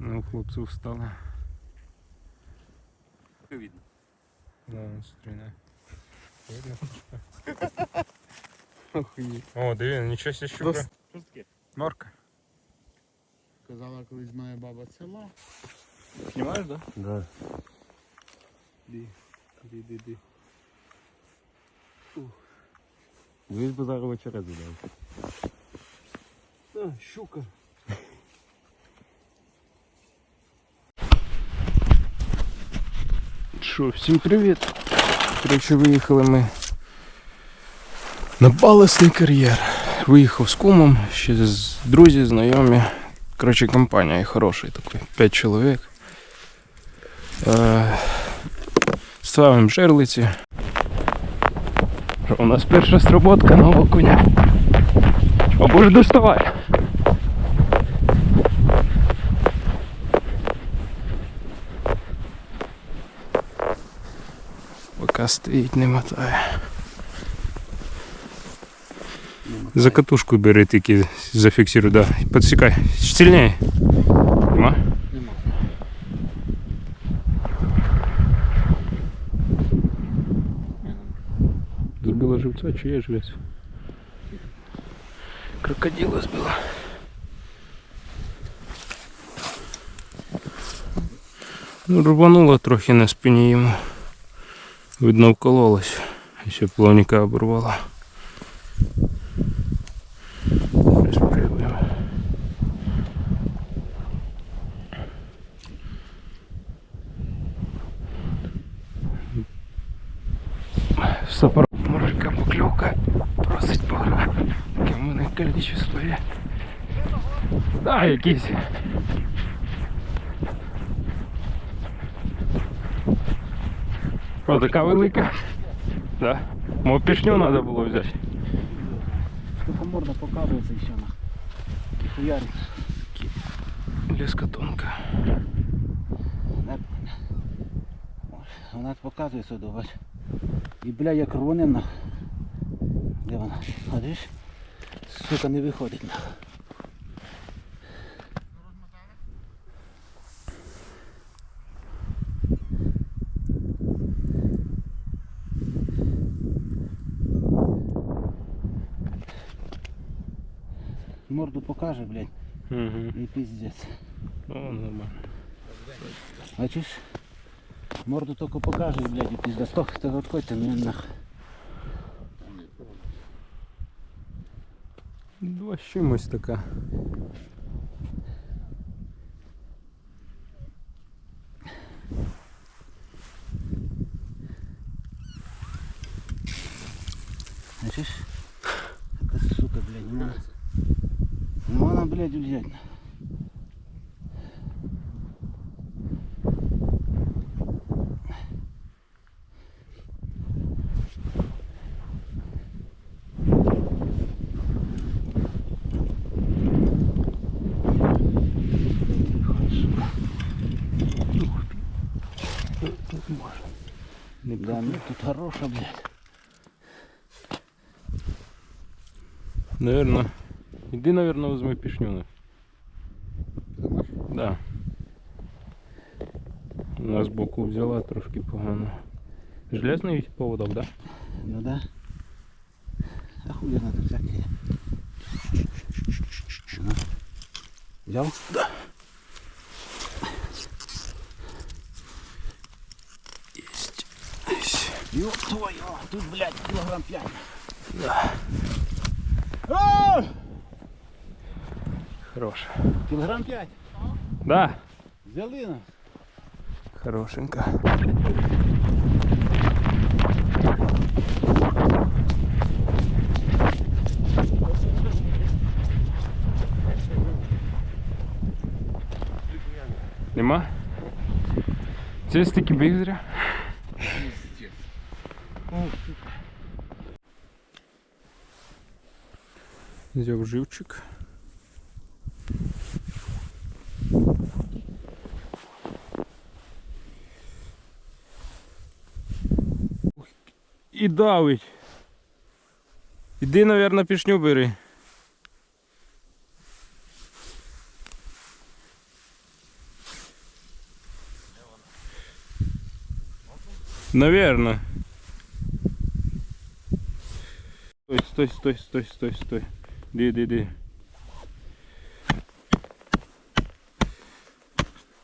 Ну, хлопців встали. Видно. Да, он стріляє. Видно щучка? Охуєть. О, диви, нічого себе щука. Що таке? Норка. Казала колись моя баба села. Знімаєш, да? Да. Ди, ди, ди, ди. Дивись, бо зараз вечеря задай. А, щука. Що, всім привіт. Коротше, виїхали ми на баласний кар'єр. Виїхав з кумом, ще з друзі, знайомі. Коротше, компанія хороша такий, 5 чоловік. Е, ставимо жерлиці. У нас перша сработка нового коня. Або ж доставай. Поки стоїть, не мотає. За катушку бери тільки зафіксируй, да. Подсікай. Сильніше. Нема? Нема. Збила живця чи є живець? Крокодила збила. Ну, рвануло трохи на спині йому. Видно, вкололось. І ще плавника оборвало. Зараз пробуємо. Сапор мужика поклевка просить погра. Яке в мене количество є. Да, якийсь. О, така велика. Да. Мов пішню треба було взяти. Только морда показывается еще на. Хуярит. Леска тонка. Вона, показується до вас. І бля, як рвонина. Де вона? Бачиш? Сука, не виходить на. Морду покаже, блядь, Угу. і пиздец. О, нормально. Бачиш? Морду тільки покаже, блядь, і пізда. Стох, ти відходьте, мені нах. Два з чимось така. Можна, блядь, взяти. Не Да, ну тут хороша, блядь. Наверно. Іди, наверно, візьми пішню. Да. Вона збоку взяла трошки погано. Железний поводок, да? Ну да. Охуенно тут всякие. Ну. Взял? Да. Есть. Ёб твою, тут, блядь, килограмм пять. Да. А! Хорош. Килограмм пять. Да. Взяли нас. Хорошенько. Нема? Це стільки біг зря. Взяв живчик. і давить. Іди, наверное пішню бери. Наверно. Стой, стой, стой, стой, стой, стой. Ди, ди, ди.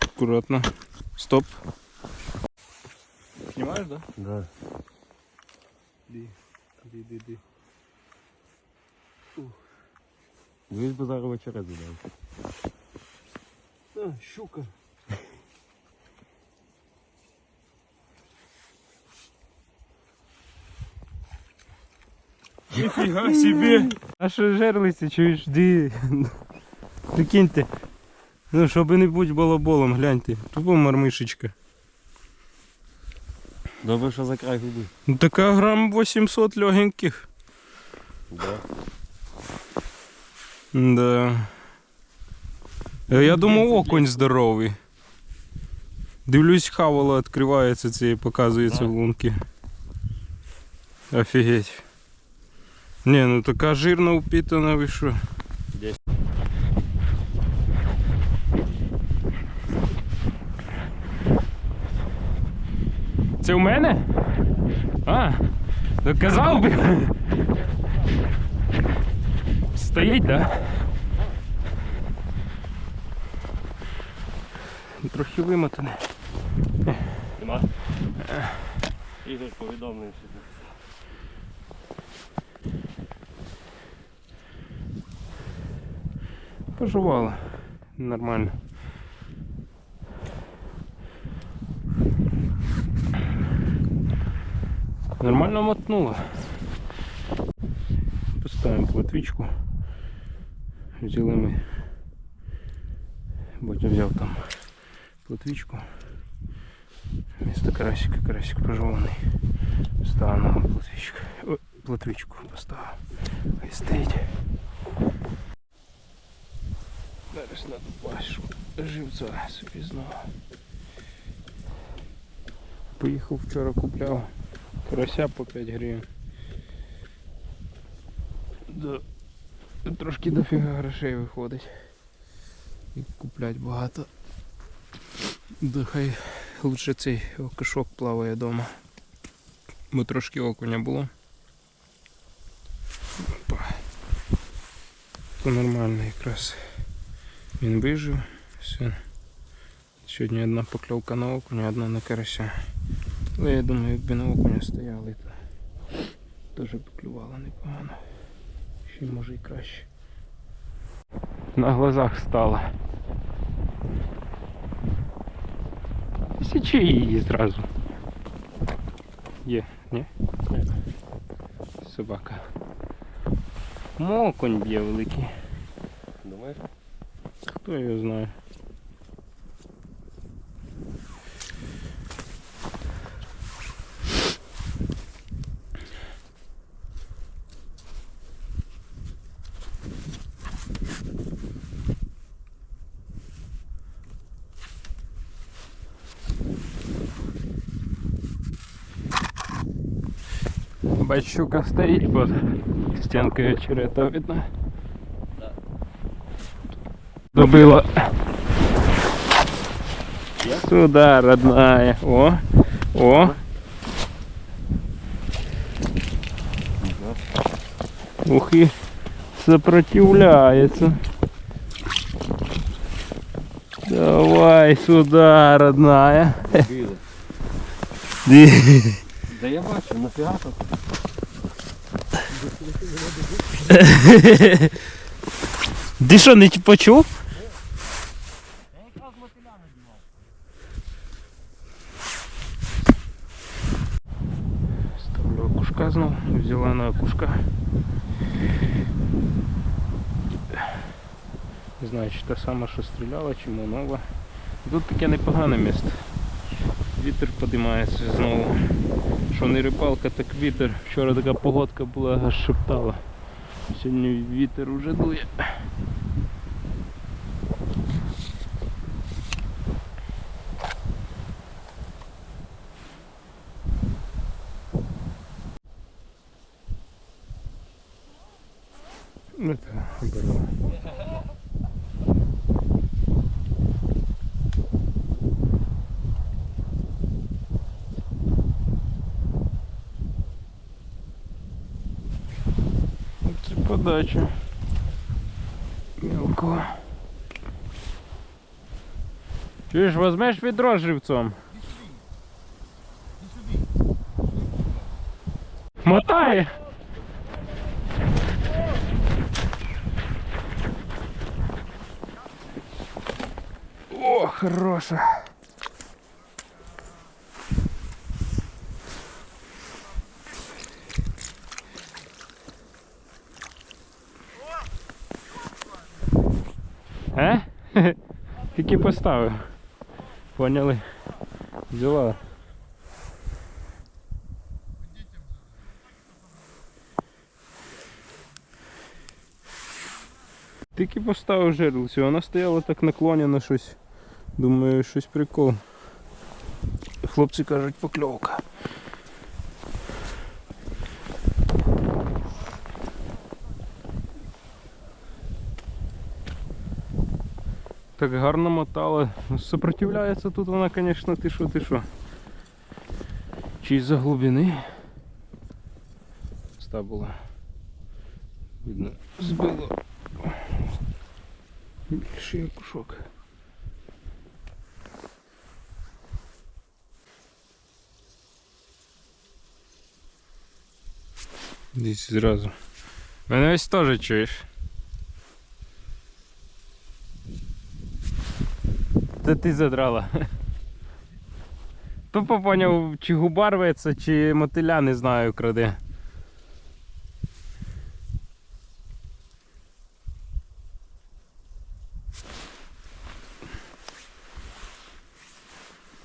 Аккуратно. Стоп. Снимаешь, да? Да. Ди, ди, ди, ди. Дивись, бо зараз вечеря задаєш. А, щука. Ніфіга собі. А що жерлиці, чуєш, ди. Прикиньте. Ну, щоб не будь балаболом, гляньте. Тупо мармишечка. Добре, що за край губи. Ну така грам 800 легеньких. Да. Да. Е, Я думав, окунь здоровий. Дивлюсь, хавало відкривається і показується в лунки. Офігеть. Не, ну така жирна упітана, ви що? Десь. Це у мене? А, доказав би. Стоїть, так? Да? Трохи вимотаний. Нема? Ігор це. Пожувала. Нормально. Нормально мотнула. Поставимо платвичку. Взяли ми. Потім взяв там платвичку. Вместо карасика карасик пожеваний. Ставив на платвичку. О, платвичку поставив. Хай стоїть. Зараз надо бачу живця собі знову. Поїхав вчора купляв Карася по 5 гривень. Да. Трошки дофіга грошей виходить. І куплять багато. Да хай лучше цей окишок плаває вдома. Бо трошки окуня було. Опа. То нормально якраз. Він вижив. Все. Сьогодні одна покльовка на окуня, одна на карася. Але я думаю, якби на окуня стояли, то теж б клювало непогано. Ще й може і краще. На глазах стала. Січи її зразу. Є, ні? Собака. Моконь б'є великий. Думаєш? Хто його знає? Бач, щука стоїть під стінкою черета, видно. Добила. Сюда, родная. О, о. Ух и сопротивляется. Давай сюда, родная. Біло. Ди. Да я бачу, нафіга тут. Ти що, не почув? Ставлю окушка знов, взяла на окушка. Не знаю, чи та сама, що стріляла, чи нова. Тут таке непогане місце. Вітер підіймається знову. Що не рибалка, так вітер. Вчора така погодка була, аж шептала. Сьогодні вітер уже дує. удачі. Мілко. Чуєш, возьмеш відро живцом? Мотай! О, хороша. Тільки поставив. Поняли? Діла. Тільки поставив жерлицю, вона стояла так наклонена щось. Думаю, щось прикол. Хлопці кажуть, покльовка. Так гарно мотала. Ну, Сопротивляється тут вона, звісно, ти що, ти що. Чи із-за глибини. Ста була. Видно, збило. Більший кушок. Десь зразу. Мене ось теж чуєш. Це ти задрала. Тупо поняв, чи губа рветься, чи мотиля, не знаю, краде.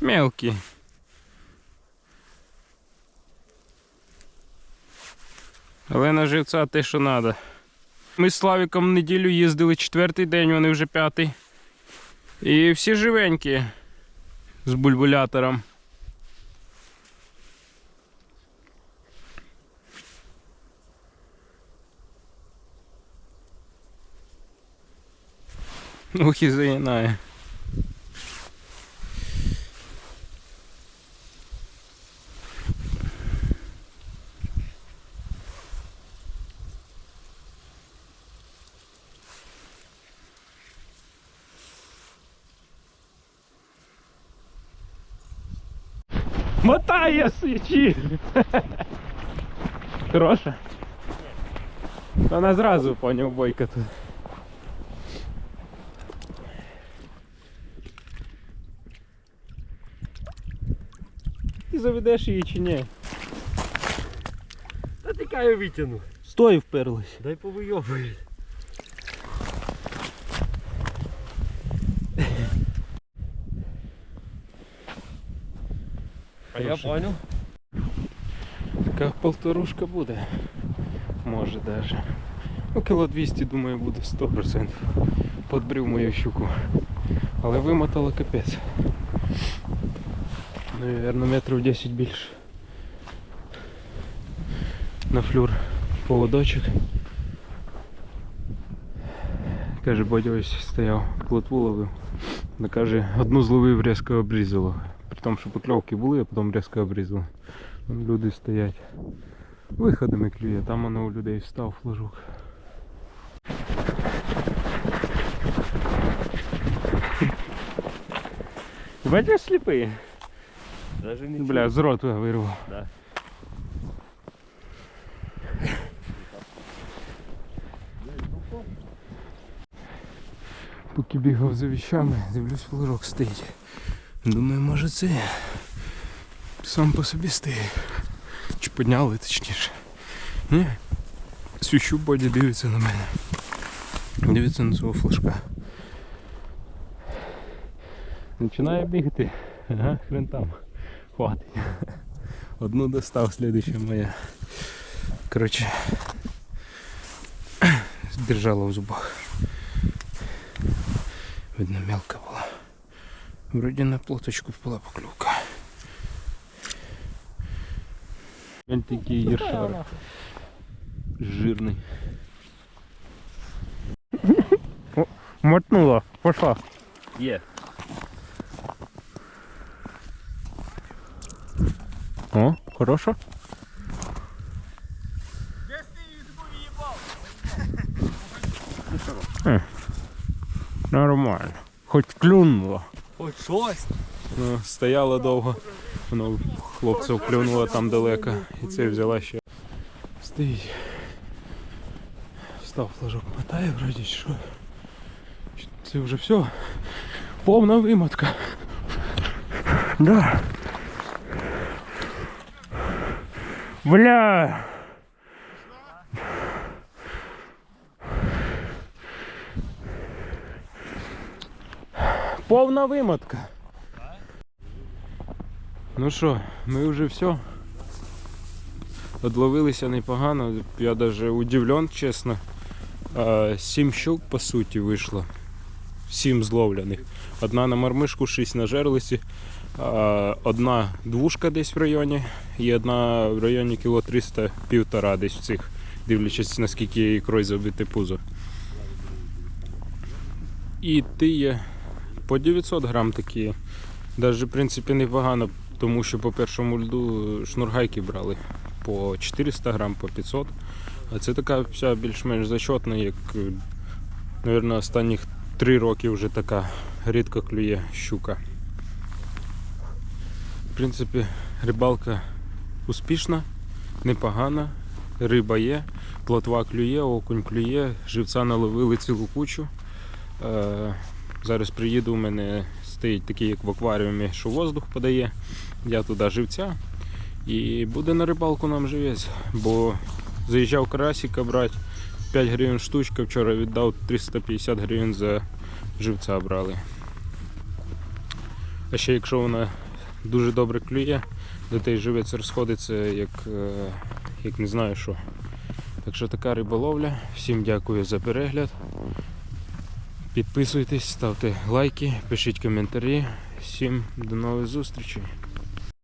Мелкий. Але на живця те, що треба. Ми з Славіком неділю їздили четвертий день, вони вже п'ятий. І всі живенькі з бульбулятором. Ухи заїнає. Свічі. Хороша. Вона зразу поняв бойка тут. Ти заведеш її чи ні? Та тікаю витягну. Стой вперлась. Дай повийобує. А я понял. Така полторушка буде. Може даже. Ну, кіло 200, думаю, буде 100%. Подбрив мою щуку. Але вимотала капець. Наверно, метрів 10 більше. На флюр поводочок. Каже, Бодя ось стояв, плотву ловив. Каже, одну зловив, різко обрізало. При тому, що покльовки були, а потім різко обрізало. Вон люди стоять. Виходами клює, там воно у людей встав флажок. Бачиш сліпий? Даже не Бля, з рота вирвав. Да. Поки бігав за віщами, дивлюсь, флажок стоїть. Думаю, може це сам по собі стоїть. Чи підняли точніше. Ні. Свіщу боді дивиться на мене. Дивиться на свого флажка. Починає бігти. Ага, хрен там. Хватить. Одну достав, слідуща моя. Коротше. Держала в зубах. Видно, мелка була. Вроді на плоточку була поклювка. Він такий єршарик. Жирний. О, Мотнула, пошла. Є. О, хорошо. Е, Нормально. Хоч клюнуло. Хоч щось. Ну, стояла довго. Воно хлопців клюнуло там далеко. І це взяла ще. Стоїть. Став флажок мотає, вроді що. Це вже все. Повна вимотка. Да. Бля. Повна вимотка. Ну що, ми вже все. Одловилися непогано. Я даже удивлен, чесно. Сім щук по суті вийшло. Сім зловлених. Одна на мармишку, шість на жерлиці. Одна двушка десь в районі і одна в районі кіло 300 півтора десь в цих, дивлячись наскільки є ікрою забите пузо. І ти є по 900 грам такі. Даже в принципі непогано, тому що по першому льду шнургайки брали по 400 грам, по 500. А це така вся більш-менш зачетна, як, мабуть, останніх 3 роки вже така рідко клює щука. В принципі, рибалка успішна, непогана, риба є, плотва клює, окунь клює, живця наловили цілу кучу. Е, Зараз приїду, у мене стоїть такий, як в акваріумі, що воздух подає. Я туди живця. І буде на рибалку нам живець, бо заїжджав карасика брати 5 гривень штучка, вчора віддав 350 гривень за живця брали. А ще якщо вона дуже добре клює, то той живець розходиться як, е, як не знаю що. Так що така риболовля. Всім дякую за перегляд. Підписуйтесь, ставте лайки, пишіть коментарі. Всім до нових зустрічей.